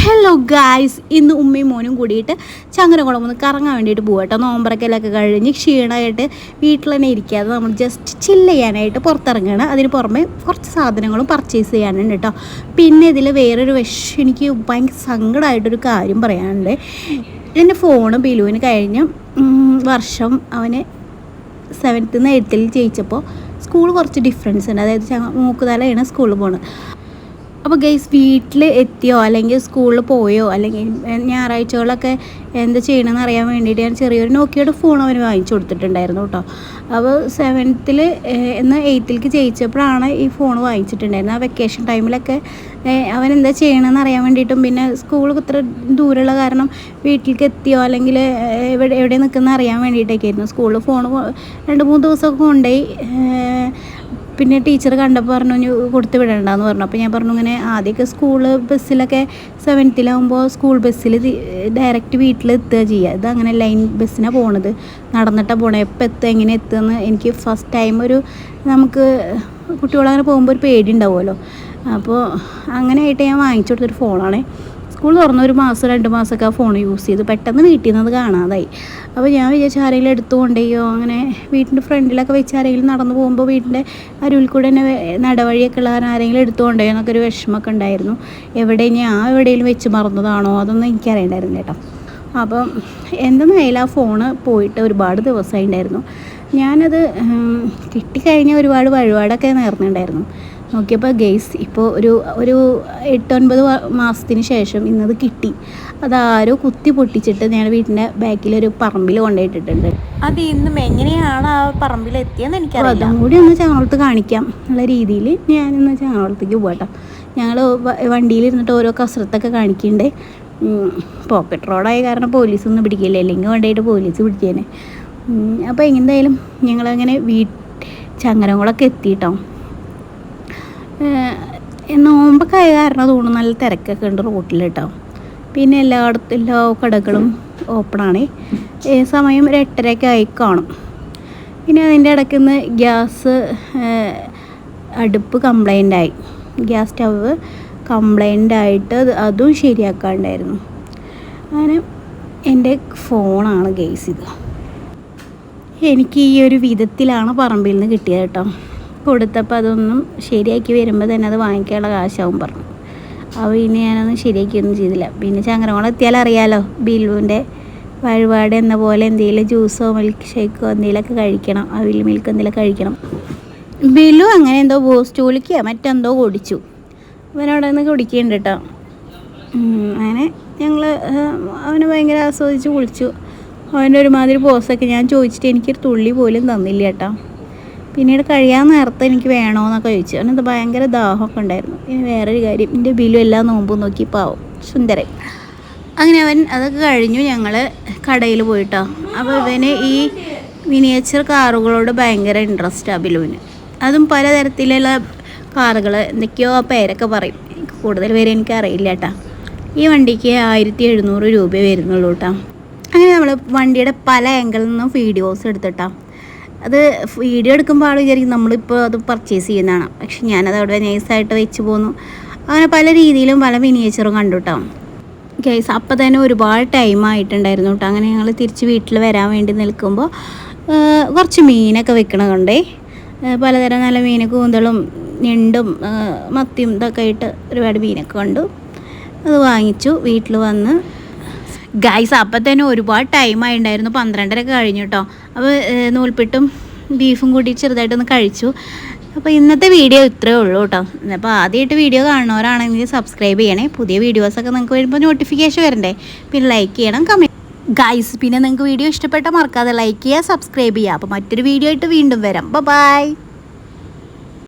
Hello guys ഇന്ന് ഉമ്മയും മോനും കൂടിയിട്ട് ചങ്ങരകുളം ഒന്ന് കറങ്ങാൻ വേണ്ടിയിട്ട് പോവാം കേട്ടോ നോമ്പറക്കലൊക്കെ കഴിഞ്ഞ് ക്ഷീണമായിട്ട് വീട്ടിൽ തന്നെ ഇരിക്കാതെ നമ്മൾ ജസ്റ്റ് ചില്ല് ചെയ്യാനായിട്ട് പുറത്തിറങ്ങുകയാണ് അതിന് പുറമെ കുറച്ച് സാധനങ്ങളും പർച്ചേസ് ചെയ്യാനുണ്ട് കേട്ടോ പിന്നെ ഇതിൽ വേറൊരു വിഷം എനിക്ക് ഭയങ്കര സങ്കടമായിട്ടൊരു കാര്യം പറയാനുണ്ട്. എന്റെ ഫോണ് ബിലുവിന് കഴിഞ്ഞ വർഷം അവന് സെവൻത്ത് നിന്ന് എയ്ത്തിൽ ജയിച്ചപ്പോൾ സ്കൂൾ കുറച്ച് ഡിഫറൻസ് ഉണ്ട്. അതായത് മൂക്കുതലയാണ് സ്കൂളിൽ പോണത്. അപ്പോൾ ഗൈസ് വീട്ടിൽ എത്തിയോ? അല്ലെങ്കിൽ സ്കൂളിൽ പോയോ? അല്ലെങ്കിൽ ഞായറാഴ്ചകളൊക്കെ എന്താ ചെയ്യണമെന്ന് അറിയാൻ വേണ്ടിയിട്ട് ഞാൻ ചെറിയൊരു നോക്കിയുടെ ഫോൺ അവന് വാങ്ങിച്ചു കൊടുത്തിട്ടുണ്ടായിരുന്നു കേട്ടോ അപ്പോൾ സെവൻത്തിൽ എന്ന് എയ്ത്തിലേക്ക് ജയിച്ചപ്പോഴാണ് ഈ ഫോൺ വാങ്ങിച്ചിട്ടുണ്ടായിരുന്നത്. ആ വെക്കേഷൻ ടൈമിലൊക്കെ അവൻ എന്താ ചെയ്യണമെന്ന് അറിയാൻ വേണ്ടിയിട്ടും പിന്നെ സ്കൂൾ ഇത്ര ദൂരമുള്ള കാരണം വീട്ടിലേക്ക് എത്തിയോ? അല്ലെങ്കിൽ എവിടെ എവിടെ നിൽക്കുന്ന അറിയാൻ വേണ്ടിയിട്ടൊക്കെ ആയിരുന്നു സ്കൂളിൽ ഫോൺ രണ്ട് മൂന്ന് ദിവസമൊക്കെ കൊണ്ടുപോയി. പിന്നെ ടീച്ചർ കണ്ടപ്പോൾ പറഞ്ഞു "ഇനി കൊടുത്ത് വിടണ്ടെന്ന് പറഞ്ഞു. അപ്പോൾ ഞാൻ പറഞ്ഞു ഇങ്ങനെ ആദ്യമൊക്കെ സ്കൂൾ ബസ്സിലൊക്കെ സെവൻത്തിലാകുമ്പോൾ സ്കൂൾ ബസ്സിൽ ഡയറക്റ്റ് വീട്ടിൽ എത്തുക ചെയ്യുക ഇത് അങ്ങനെ ലൈൻ ബസ്സിനാണ് പോണത്. നടന്നിട്ടാണ് പോണത് എപ്പോൾ എത്തുക എങ്ങനെ എത്തുമെന്ന് എനിക്ക് ഫസ്റ്റ് ടൈം ഒരു നമുക്ക് കുട്ടികളങ്ങനെ പോകുമ്പോൾ ഒരു പേടി ഉണ്ടാവുമല്ലോ. അപ്പോൾ അങ്ങനെയായിട്ട് ഞാൻ വാങ്ങിച്ചു കൊടുത്തൊരു ഫോണാണ് സ്കൂൾ തുറന്ന ഒരു മാസം രണ്ട് മാസമൊക്കെ ആ ഫോൺ യൂസ് ചെയ്തു പെട്ടെന്ന് വീട്ടിൽ നിന്ന് അത് കാണാതായി. അപ്പോൾ ഞാൻ വിചാരിച്ചു ആരെങ്കിലും എടുത്തു കൊണ്ടേയോ അങ്ങനെ വീട്ടിന്റെ ഫ്രണ്ടിലൊക്കെ വെച്ച് ആരെങ്കിലും നടന്നു പോകുമ്പോൾ വീട്ടിന്റെ അരുവിൽ കൂടെ തന്നെ നടവഴിയൊക്കെ ഉള്ള ആരെങ്കിലും എടുത്തു കൊണ്ടേയോ എന്നൊക്കെ ഒരു വിഷമമൊക്കെ ഉണ്ടായിരുന്നു. എവിടെ ഞാൻ എവിടെയെങ്കിലും വെച്ച് മറന്നതാണോ അതൊന്നും എനിക്കറിയണ്ടായിരുന്നു കേട്ടോ. അപ്പം എന്തെന്നായാലും ആ ഫോണ് പോയിട്ട് ഒരുപാട് ദിവസമായി ഉണ്ടായിരുന്നു ഞാനത് കിട്ടിക്കഴിഞ്ഞാൽ കിട്ടിക്കഴിഞ്ഞ ഒരുപാട് വഴിപാടൊക്കെ നേർന്നിട്ടുണ്ടായിരുന്നു നോക്കിയപ്പോൾ ഗെയ്സ് ഇപ്പോൾ ഒരു ഒരു എട്ടൊൻപത് മാസത്തിന് ശേഷം ഇന്നത് കിട്ടി. അതാരോ കുത്തി പൊട്ടിച്ചിട്ട് ഞാൻ വീട്ടിന്റെ ബാക്കിലൊരു പറമ്പിൽ കൊണ്ടുപോയിട്ടിട്ടുണ്ട് അത് ഇന്നും എങ്ങനെയാണ് ആ പറമ്പിൽ എത്തിയെന്ന് എനിക്ക് അതും കൂടി ഒന്ന് ചാണകത്ത് കാണിക്കാം. എന്നുള്ള രീതിയിൽ ഞാൻ ഞാനിന്ന് ചാണകത്തേക്ക് പോകട്ടോ ഞങ്ങൾ വണ്ടിയിലിരുന്നിട്ട് ഓരോ കസരത്തൊക്കെ കാണിക്കുന്നുണ്ട് പോക്കറ്റ് റോഡായ കാരണം പോലീസൊന്നും പിടിക്കില്ല. അല്ലെങ്കിൽ വേണ്ടിയിട്ട് പോലീസ് പിടിച്ചേനെ അപ്പോൾ എന്തായാലും ഞങ്ങളങ്ങനെ വീ ചങ്ങരങ്ങളൊക്കെ എത്തിയിട്ടോ നോമ്പൊക്കെ കാരണം തോന്നുന്നു നല്ല തിരക്കൊക്കെ ഉണ്ട് റോട്ടിൽ കേട്ടോ പിന്നെ എല്ലായിടത്തും എല്ലാ കടകളും ഓപ്പണാണ് സമയം ഒരു എട്ടരയൊക്കെ ആയി കാണും. പിന്നെ അതിന്റെ ഇടയ്ക്ക് നിന്ന് ഗ്യാസ് അടുപ്പ് കംപ്ലൈന്റ് ആയി. ഗ്യാസ് സ്റ്റവ് കംപ്ലൈന്റ് ആയിട്ട് അത് അതും ശരിയാക്കാണ്ടായിരുന്നു. അങ്ങനെ എന്റെ ഫോണാണ് ഗേസ് ഇത്. എനിക്ക് ഈ ഒരു വിധത്തിലാണ് പറമ്പിൽ നിന്ന് കിട്ടിയത് കേട്ടോ. കൊടുത്തപ്പോൾ അതൊന്നും ശരിയാക്കി വരുമ്പോൾ തന്നെ അത് വാങ്ങിക്കാനുള്ള കാശാവും പറഞ്ഞു. അപ്പോൾ ഇനി ഞാനൊന്നും ശരിയാക്കിയൊന്നും ചെയ്തില്ല. പിന്നെ ചങ്ങരകുളം എത്തിയാൽ അറിയാലോ ബില്ലുവിന്റെ വഴിപാട് എന്ന പോലെ എന്തെങ്കിലും ജ്യൂസോ മിൽക്ക് ഷേക്കോ എന്തെങ്കിലുമൊക്കെ കഴിക്കണം. അവിൽ മിൽക്ക് എന്തെങ്കിലും കഴിക്കണം. ബില്ലു അങ്ങനെ എന്തോ ബോസ്റ്റോളിക്കോ മറ്റെന്തോ കുടിച്ചു അവനവിടെ നിന്ന് കുടിക്കുന്നുണ്ട് കേട്ടോ. അങ്ങനെ ഞങ്ങൾ അവനെ ഭയങ്കര ആസ്വദിച്ച് കുളിച്ചു. അവന്റെ ഒരുമാതിരി പോസൊക്കെ ഞാൻ ചോദിച്ചിട്ട് എനിക്കൊരു തുള്ളി പോലും തന്നില്ല കേട്ടോ. പിന്നീട് കഴിയാൻ നേരത്തെ എനിക്ക് വേണോന്നൊക്കെ ചോദിച്ചു. അവനത് ഭയങ്കര ദാഹമൊക്കെ ഉണ്ടായിരുന്നു. പിന്നെ വേറൊരു കാര്യം എന്റെ ബില്ലും എല്ലാം നോമ്പ് നോക്കി പാവും. സുന്ദരൻ. അങ്ങനെ അവൻ അതൊക്കെ കഴിഞ്ഞു. ഞങ്ങൾ കടയിൽ പോയിട്ടോ. അപ്പോൾ ഇവന് ഈ മിനിയേച്ചർ കാറുകളോട് ഭയങ്കര ഇൻട്രസ്റ്റാണ് ബിലുവിന്. അതും പലതരത്തിലുള്ള കാറുകൾ എന്തൊക്കെയോ ആ പേരൊക്കെ പറയും. എനിക്ക് കൂടുതൽ പേര് എനിക്ക് അറിയില്ല കേട്ടാ ഈ വണ്ടിക്ക് ആയിരത്തി എഴുന്നൂറ് രൂപ വരുന്നുള്ളൂ കേട്ടോ അങ്ങനെ നമ്മൾ വണ്ടിയുടെ പല ആംഗിളിൽ നിന്നും വീഡിയോസ് എടുത്തിട്ടാ. അത് വീഡിയോ എടുക്കുമ്പോൾ ആൾ വിചാരിക്കും നമ്മളിപ്പോൾ അത് പർച്ചേസ് ചെയ്യുന്നതാണ്. പക്ഷെ ഞാനത് അവിടെ നൈസായിട്ട് വെച്ച് പോന്നു. അങ്ങനെ പല രീതിയിലും പല മിനിയേച്ചറും കണ്ടു ഗൈസ് അപ്പം തന്നെ ഒരുപാട് ടൈം ആയിട്ടുണ്ടായിരുന്നു കേട്ടോ. അങ്ങനെ ഞങ്ങൾ തിരിച്ച് വീട്ടിൽ വരാൻ വേണ്ടി നിൽക്കുമ്പോൾ കുറച്ച് മീനൊക്കെ വെക്കണ കണ്ടേ ആ, പലതരം നല്ല മീൻ കൂന്തളും ഞണ്ടും മത്തിയും ഇതൊക്കെ ആയിട്ട് ഒരുപാട് മീനൊക്കെ കണ്ടു. അത് വാങ്ങിച്ചു വീട്ടിൽ വന്ന്. ഗൈസ് അപ്പം തന്നെ ഒരുപാട് ടൈം ആയിട്ടുണ്ടായിരുന്നു. പന്ത്രണ്ടരൊക്കെ കഴിഞ്ഞു കേട്ടോ. അപ്പോൾ നൂൽപ്പിട്ടും ബീഫും കൂടി ചെറുതായിട്ടൊന്ന് കഴിച്ചു. അപ്പോൾ ഇന്നത്തെ വീഡിയോ ഇത്രയേ ഉള്ളൂ കേട്ടോ. അപ്പോൾ ആദ്യമായിട്ട് വീഡിയോ കാണുന്നവരാണെങ്കിൽ സബ്സ്ക്രൈബ് ചെയ്യണേ. പുതിയ വീഡിയോസൊക്കെ നിങ്ങൾക്ക് വരുമ്പോൾ നോട്ടിഫിക്കേഷൻ വരണ്ടേ. പിന്നെ ലൈക്ക് ചെയ്യണം കമന്റ് ഗൈസ് പിന്നെ നിങ്ങൾക്ക് വീഡിയോ ഇഷ്ടപ്പെട്ടാൽ മറക്കാതെ ലൈക്ക് ചെയ്യുക സബ്സ്ക്രൈബ് ചെയ്യുക. അപ്പോൾ മറ്റൊരു വീഡിയോ ആയിട്ട് വീണ്ടും വരാം. ബൈ